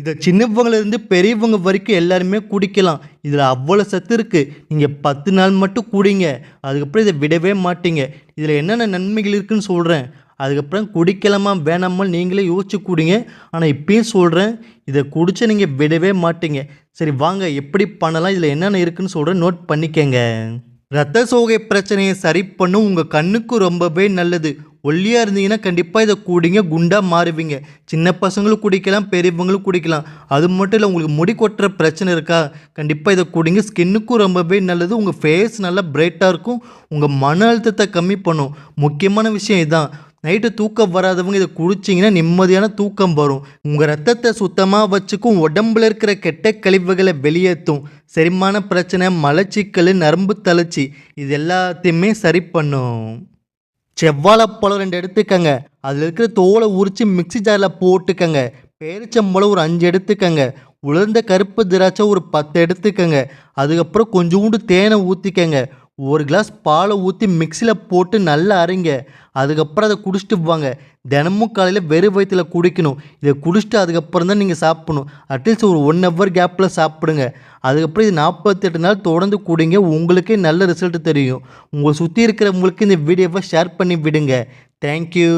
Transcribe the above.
இதை சின்னவங்கலேருந்து பெரியவங்க வரைக்கும் எல்லாருமே குடிக்கலாம். இதில் அவ்வளோ சத்து இருக்குது நீங்கள் பத்து நாள் மட்டும் குடிங்க. அதுக்கப்புறம் இதை விடவே மாட்டீங்க. இதில் என்னென்ன நன்மைகள் இருக்குதுன்னு சொல்கிறேன் அதுக்கப்புறம் குடிக்கலாமா வேணாமா நீங்களே யோசிச்சு குடிங்க. ஆனால் இப்பயும் சொல்கிறேன் இதை குடிச்சு நீங்கள் விடவே மாட்டீங்க. சரி வாங்க எப்படி பண்ணலாம் இதில் என்னென்ன இருக்குதுன்னு சொல்கிறேன் நோட் பண்ணிக்கங்க. ரத்த சோகை பிரச்சனையை சரி பண்ணும் உங்கள் கண்ணுக்கு ரொம்பவே நல்லது. ஒல்லியாக இருந்தீங்கன்னா கண்டிப்பாக இதை குடிங்க குண்டாக மாறுவீங்க. சின்ன பசங்களும் குடிக்கலாம் பெரியவங்களும் குடிக்கலாம். அது மட்டும் இல்லை உங்களுக்கு முடி கொட்டுற பிரச்சனை இருக்கா? கண்டிப்பாக இதை குடிங்க. ஸ்கின்னுக்கும் ரொம்பவே நல்லது. உங்கள் ஃபேஸ் நல்லா பிரைட்டாக இருக்கும். உங்கள் மன அழுத்தத்தை கம்மி பண்ணும். முக்கியமான விஷயம் இதுதான் நைட்டு தூக்கம் வராதவங்க இதை குடிச்சிங்கன்னா நிம்மதியான தூக்கம் வரும். உங்கள் ரத்தத்தை சுத்தமாக வச்சுக்கும் உடம்புல இருக்கிற கெட்ட கழிவுகளை வெளியேற்றும் செரிமான பிரச்சனை மலச்சிக்கல் நரம்பு தளர்ச்சி இது எல்லாத்தையுமே சரி பண்ணும். செவ்வாழைப்பழம் ரெண்டு எடுத்துக்கங்க. அதில் இருக்கிற தோலை உரித்து மிக்ஸி ஜாரில் போட்டுக்கங்க. பேரிச்சம்பழம் ஒரு அஞ்சு எடுத்துக்கங்க. உலர்ந்த கருப்பு திராட்சை ஒரு பத்து எடுத்துக்கங்க. அதுக்கப்புறம் கொஞ்சோண்டு தேனை ஊற்றிக்கங்க ஒரு கிளாஸ் பாலை ஊற்றி மிக்சியில் போட்டு நல்லா அரைங்க. அதுக்கப்புறம் அதை குடிச்சிட்டு வாங்க. தினமும் காலையில் வெறும் வயிற்றில் குடிக்கணும். இதை குடிச்சிட்டு அதுக்கப்புறம் தான் நீங்கள் சாப்பிடணும். அட்லீஸ்ட் ஒரு ஒன் ஹவர் கேப்பில் சாப்பிடுங்க. அதுக்கப்புறம் இது நாற்பத்தெட்டு நாள் தொடர்ந்து குடிங்க. உங்களுக்கே நல்ல ரிசல்ட் தெரியும். உங்களை சுற்றி இருக்கிறவங்களுக்கு இந்த வீடியோவை ஷேர் பண்ணி விடுங்க. தேங்க்யூ